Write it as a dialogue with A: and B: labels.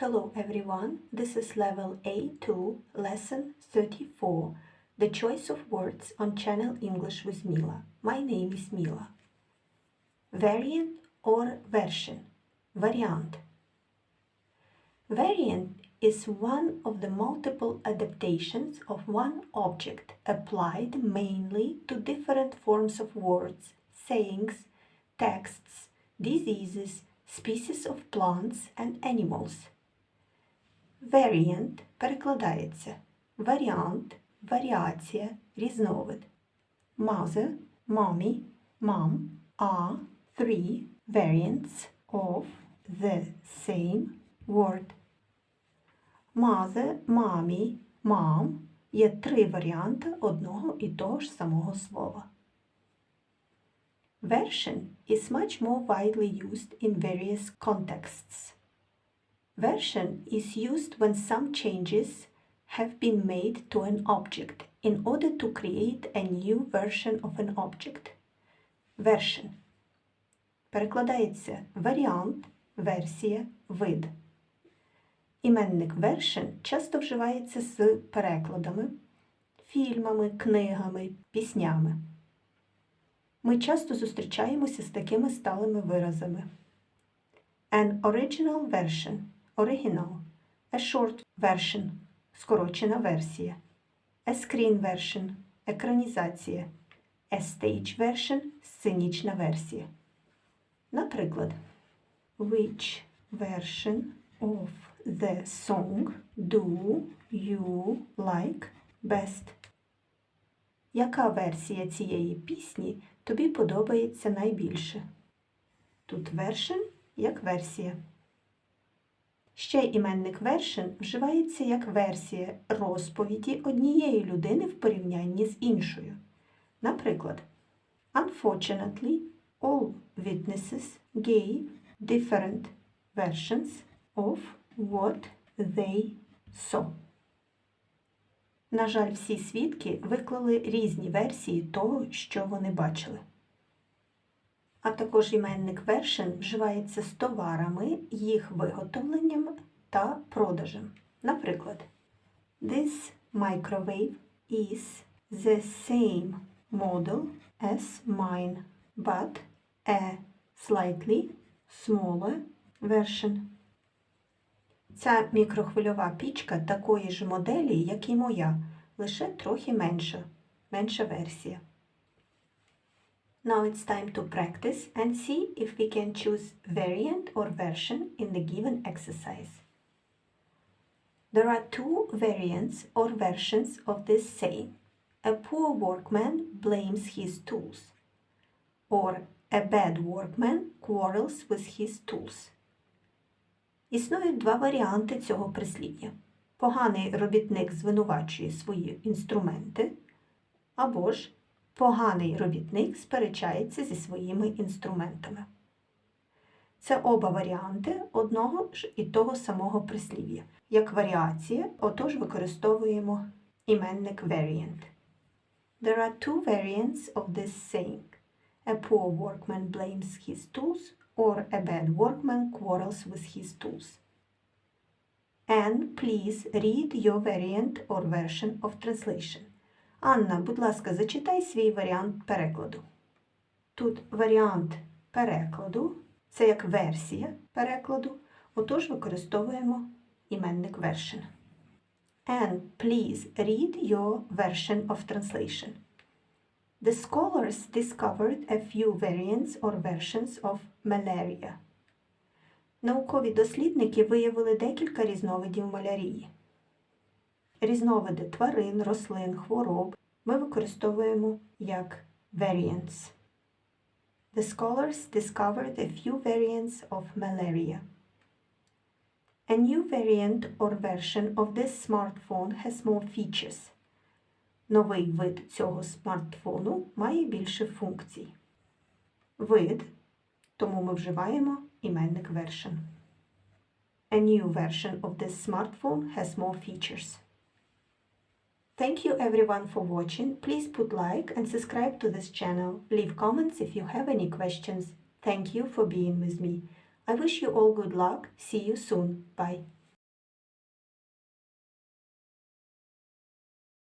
A: Hello everyone, this is level A2, lesson 34, the choice of words on channel English with Mila. My name is Mila. Variant or version, variant. Variant is one of the multiple adaptations of one object applied mainly to different forms of words, sayings, texts, diseases, species of plants and animals. Variant перекладається варіант, варіація, різновид. Mother, mommy, mom are three variants of the same word. Mother, mommy, mom є три варіанти одного і того ж самого слова. Version is much more widely used in various contexts. Version is used when some changes have been made to an object in order to create a new version of an object. Version перекладається варіант, версія, вид. Іменник version часто вживається з перекладами, фільмами, книгами, піснями. Ми часто зустрічаємося з такими сталими виразами. An original version оригінал. A short version скорочена версія. A screen version екранізація. A stage version сценічна версія. Наприклад, Which version of the song do you like best? Яка версія цієї пісні тобі подобається найбільше? Тут version як версія. Ще іменник version вживається як версія розповіді однієї людини в порівнянні з іншою. Наприклад, Unfortunately, all witnesses gave different versions of what they saw. На жаль, всі свідки виклали різні версії того, що вони бачили. А також іменник version вживається з товарами, їх виготовленням та продажем. Наприклад, This microwave is the same model as mine, but a slightly smaller version. Ця мікрохвильова пічка такої ж моделі, як і моя, лише трохи менша, менша версія. Now it's time to practice and see if we can choose variant or version in the given exercise. There are two variants or versions of this saying. A poor workman blames his tools, or a bad workman quarrels with his tools. Існують два варіанти цього прислів'я. Поганий робітник звинувачує свої інструменти, або ж поганий робітник сперечається зі своїми інструментами. Це оба варіанти одного ж і того самого прислів'я. Як варіація, отож використовуємо іменник variant. There are two variants of this saying. A poor workman blames his tools or a bad workman quarrels with his tools. Anne, please read your variant or version of translation. Анна, будь ласка, зачитай свій варіант перекладу. Тут варіант перекладу це як версія перекладу, отож використовуємо іменник version. And please read your version of translation. The scholars discovered a few variants or versions of malaria. Наукові дослідники виявили декілька різновидів малярії. Різновиди тварин, рослин, хвороб ми використовуємо як variants. The scholars discovered a few variants of malaria. A new variant or version of this smartphone has more features. Новий вид цього смартфону має більше функцій. Вид, тому ми вживаємо іменник version. A new version of this smartphone has more features. Thank you everyone for watching. Please put like and subscribe to this channel. Leave comments if you have any questions. Thank you for being with me. I wish you all good luck. See you soon. Bye.